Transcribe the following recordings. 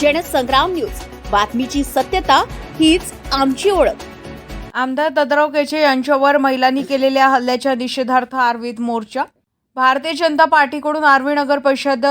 Jansangram news. बातमीची सत्यता हीच आमची ओळख. आमदार ददराव केचे यांच्यावर महिलांनी केलेल्या हल्ल्याच्या निषेधार्थ आर्वीत मोर्चा. भारतीय जनता पार्टीकडून आर्वी नगर परिषद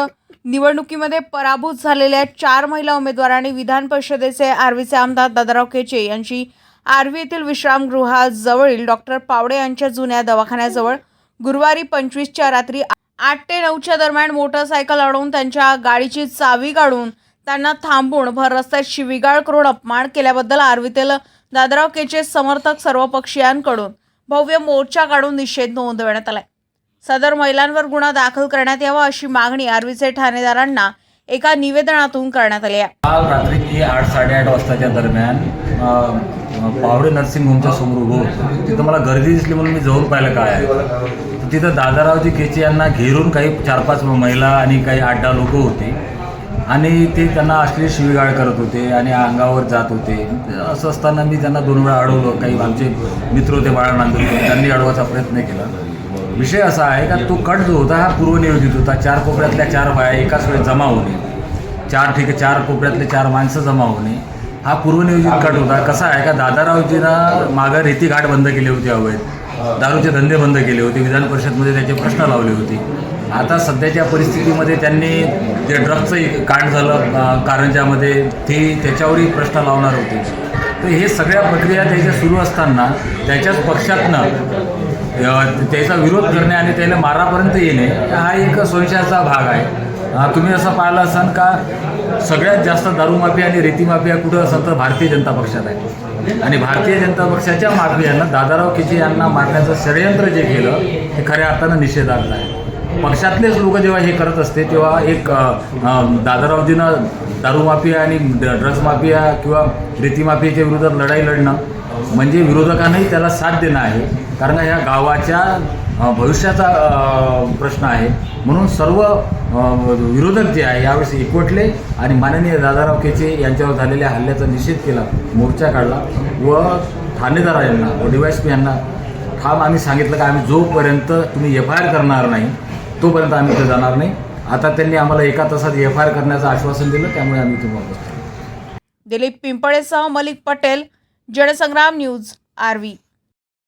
निवडणुकीमध्ये पराभूत झालेल्या चार महिला उमेदवारांनी विधान परिषदेचे आर्वीचे आमदार ददराव केचे यांची आर्वी येथील विश्रामगृहाजवळील डॉक्टर पावडे यांच्या जुन्या दवाखान्याजवळ गुरुवारी पंचवीसच्या रात्री आठ ते नऊच्या दरम्यान मोटरसायकल अडवून त्यांच्या गाडीची चावी काढून त्यांना थांबून भर रस्त्यात शिविगाळ करून अपमान केल्याबद्दल आर्वीतील दादराव केचे समर्थक सर्वपक्षीयांकडून भव्य मोर्चा काढून निषेध नोंदवण्यात आलाय. सदर महिलांवर गुन्हा दाखल करण्यात यावा अशी मागणी आर्वीचे ठाणेदारांना एका निवेदनातून करण्यात आली आहे. काल रात्री आठ साडेआठ वाजताच्या दरम्यान पावडे नर्सिंग होमच्या समोर उभं होतं. तिथं मला गर्दी दिसली म्हणून मी जाऊन पाहिलं काय आहे. तिथं दादारावजी केचे यांना घेरून काही चार पाच महिला आणि काही आठ दहा लोक होती. आणि ते त्यांना असली शिवीगाळ करत होते आणि अंगावर जात होते. असं असताना मी त्यांना दोन वेळा अडवलं. काही आमचे मित्र होते बाळा नांदूरकर त्यांनी अडवायचा प्रयत्न केला. विषय असा आहे का तो कट जो होता हा पूर्वनियोजित होता. चार कोपऱ्यातल्या चार बाया एकाच वेळेस जमा होणे. चार ठीक चार कोपऱ्यातले चार माणसं जमा होणे. हा पूर्वनियोजित कट होता. कसा आहे का दादारावजीनं मागं रेतीघाट बंद केली होती अवैध. दारूचे धंदे बंद केले होते. विधान परिषदमध्ये त्याचे प्रश्न लावले होते. आता सध्याच्या परिस्थितीमध्ये त्यांनी जे ड्रग्जचं कांड झालं कारंजामध्ये ते त्याच्यावरही प्रश्न लावणार होते. तर हे सगळ्या प्रक्रिया त्याच्या सुरू असताना त्याच्याच पक्षातनं त्याचा विरोध करणे आणि त्याला मारापर्यंत येणे हा एक संशयाचा भाग आहे. तुम्ही असं पाहिलं असाल का सगळ्यात जास्त दारूमाफिया आणि रेतीमाफिया कुठं असेल तर भारतीय जनता पक्षात आहे. आणि भारतीय जनता पक्षाच्या माफियांना दादाराव केजे यांना मारण्याचं षडयंत्र जे केलं हे खऱ्या अर्थानं निषेधार्थ आहे. पक्षातलेच लोक जेव्हा हे करत असते तेव्हा एक दादारावजीनं दारू माफिया आणि ड्रग्ज माफिया किंवा रेती माफियाच्या विरोधात लढाई लढणं म्हणजे विरोधकांनाही त्याला साथ देणं आहे. कारण का ह्या गावाच्या भविष्याचा प्रश्न आहे. म्हणून सर्व विरोधक जे आहे यावेळेस एकवटले आणि माननीय दादाराव केचे यांच्यावर झालेल्या हल्ल्याचा निषेध केला मोर्चा काढला व ठाणेदार यांना व डी वाय पी यांना ठाम आम्ही सांगितलं की आम्ही जोपर्यंत तुम्ही एफ आय आर करणार नाही तोपर्यंत आम्ही इथे जाणार नाही. आता त्यांनी आम्हाला एका तासात एफ आय आर करण्याचं आश्वासन दिलं त्यामुळे आम्ही तुम्हाला बसतो Dilip पिंपळेसह Malik Patel Jansangram news R V.